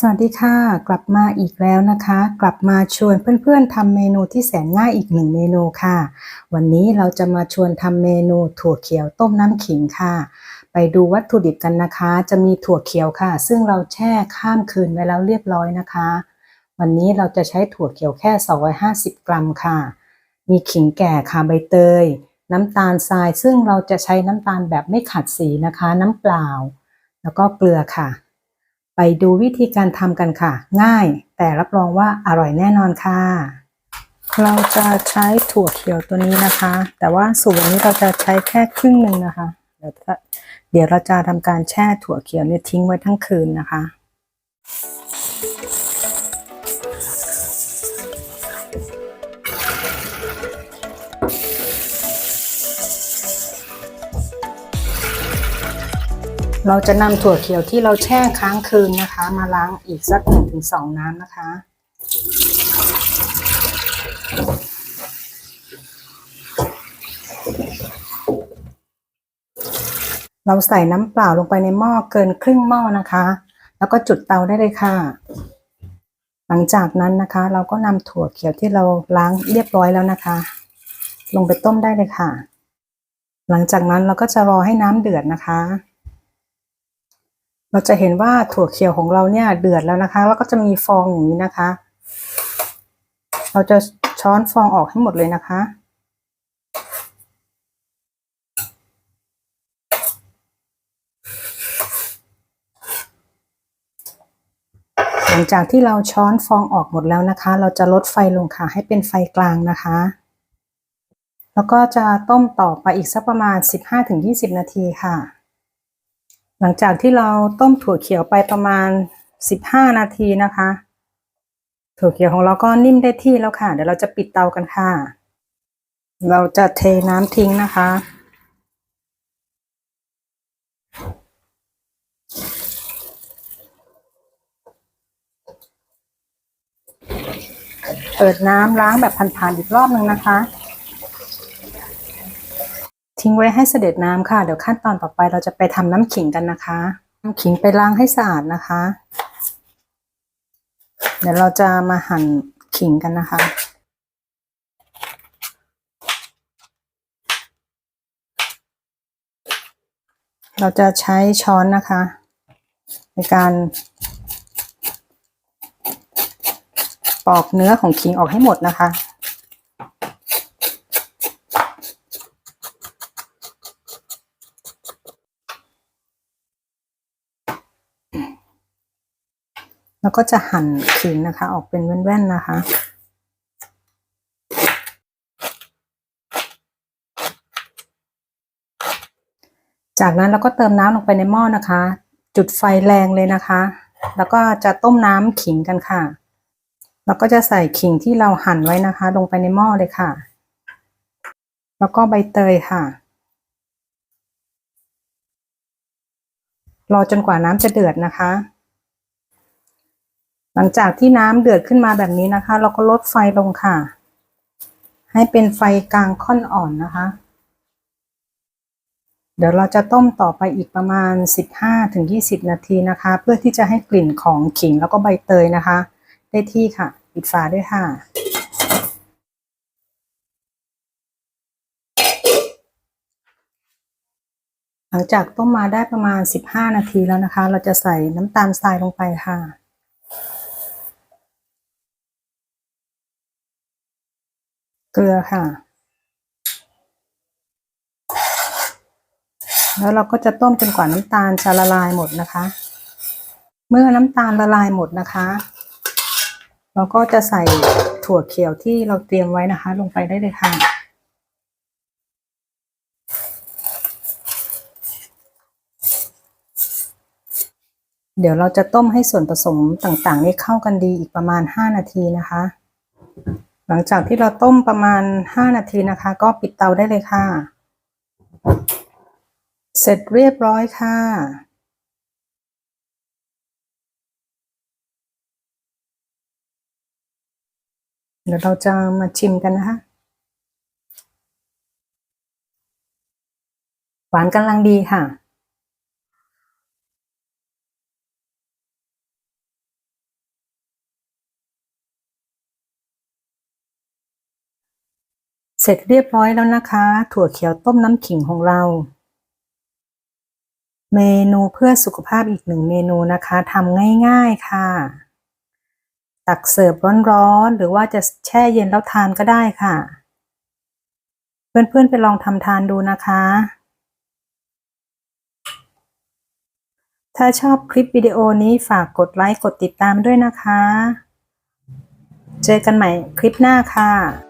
สวัสดีค่ะ กลับมาอีกแล้วนะคะ กลับมาชวนเพื่อนๆทำเมนูที่แสนง่ายอีกหนึ่งเมนูค่ะ วันนี้เราจะมาชวนทำเมนูถั่วเขียวต้มน้ำขิงค่ะ ไปดูวัตถุดิบกันนะคะ จะมีถั่วเขียวค่ะ ซึ่งเราแช่ข้ามคืนไว้แล้วเรียบร้อยนะคะ วันนี้เราจะใช้ถั่วเขียวแค่ 250 กรัมค่ะ มีขิงแก่ค่ะใบเตย น้ำตาลทรายซึ่งเราจะใช้น้ำตาลแบบไม่ขัดสีนะคะ น้ำเปล่า แล้วก็เกลือค่ะ ไปดูวิธีการทำกันค่ะ ง่ายแต่รับรองว่าอร่อยแน่นอนค่ะ เราจะใช้ถั่วเขียวตัวนี้นะคะ แต่ว่าสูตรนี้เราจะใช้แค่ครึ่งหนึ่งนะคะ เดี๋ยวจะเดี๋ยวเราจะทำการแช่ถั่วเขียวเนี่ยทิ้งไว้ทั้งคืนนะคะ เราจะนำถั่วเขียวที่เราแช่ค้างคืนนะคะ มาล้างอีกสักหนึ่งถึงสองน้ำนะคะ เราใส่น้ำเปล่าลงไปในหม้อเกินครึ่งหม้อนะคะ แล้วก็จุดเตาได้เลยค่ะ หลังจากนั้นนะคะ เราก็นำถั่วเขียวที่เราล้างเรียบร้อยแล้วนะคะ ลงไปต้มได้เลยค่ะ หลังจากนั้นเราก็จะรอให้น้ำเดือดนะคะ เราจะเห็นว่าถั่วเขียวของเราเนี่ยเดือดแล้วนะคะ แล้วก็จะมีฟองอย่างนี้นะคะ เราจะช้อนฟองออกให้หมดเลยนะคะ หลังจากที่เราช้อนฟองออกหมดแล้วนะคะ เราจะลดไฟลงค่ะให้เป็นไฟกลางนะคะ แล้วก็จะต้มต่อไปอีกสักประมาณ 15-20 นาทีค่ะ หลังจากที่เราต้มถั่วเขียวไปประมาณ 15 นาทีนะคะ ถั่วเขียวของเราก็นิ่มได้ที่แล้วค่ะ เดี๋ยวเราจะปิดเตากันค่ะ เราจะเทน้ำทิ้งนะคะเปิดน้ำล้างแบบผ่านๆอีกรอบหนึ่งนะคะ ทิ้งไว้ให้เสด็จน้ำค่ะ เดี๋ยวขั้นตอนต่อไปเราจะไปทำน้ำขิงกันนะคะน้ำขิงไปล้างให้สะอาดนะคะ เดี๋ยวเราจะมาหั่นขิงกันนะคะเราจะใช้ช้อนนะคะ ในการปอกเนื้อของขิงออกให้หมดนะคะ แล้วก็จะหั่นขิงนะคะ ออกเป็นแว่นๆนะคะ จากนั้นเราก็เติมน้ำลงไปในหม้อนะคะ จุดไฟแรงเลยนะคะ แล้วก็จะต้มน้ำขิงกันค่ะ แล้วก็จะใส่ขิงที่เราหั่นไว้นะคะ ลงไปในหม้อเลยค่ะ แล้วก็ใบเตยค่ะรอจนกว่าน้ำจะเดือดนะคะ หลังจากที่น้ำเดือดขึ้นมาแบบนี้นะคะ เราก็ลดไฟลงค่ะ ให้เป็นไฟกลางค่อนอ่อนนะคะ เดี๋ยวเราจะต้มต่อไปอีกประมาณ 15-20 นาทีนะคะ เพื่อที่จะให้กลิ่นของขิงแล้วก็ใบเตยนะคะ ได้ที่ค่ะ ปิดฝาด้วยค่ะหลังจากต้มมาได้ประมาณ 15 นาทีแล้วนะคะ เราจะใส่น้ำตาลทรายลงไปค่ะ เกลือค่ะ แล้วเราก็จะต้มจนกว่าน้ำตาลจะละลายหมดนะคะ เมื่อน้ำตาลละลายหมดนะคะ เราก็จะใส่ถั่วเขียวที่เราเตรียมไว้นะคะ ลงไปได้เลยค่ะเดี๋ยวเราจะต้มให้ส่วนผสมต่างๆ นี้เข้ากันดีอีกประมาณ 5 นาทีนะคะ หลังจากที่เราต้มประมาณ 5 นาทีนะคะ ก็ปิดเตาได้เลยค่ะ เสร็จเรียบร้อยค่ะเดี๋ยวเราจะมาชิมกันนะคะ หวานกำลังดีค่ะ เสร็จเรียบร้อยแล้วนะคะ ถั่วเขียวต้มน้ำขิงของเรา เมนูเพื่อสุขภาพอีกหนึ่งเมนูนะคะทำง่ายๆค่ะ ตักเสิร์ฟร้อนๆ หรือว่าจะแช่เย็นแล้วทานก็ได้ค่ะ เพื่อนๆไปลองทำทานดูนะคะ ถ้าชอบคลิปวิดีโอนี้ฝากกดไลค์กดติดตามด้วยนะคะ เจอกันใหม่คลิปหน้าค่ะ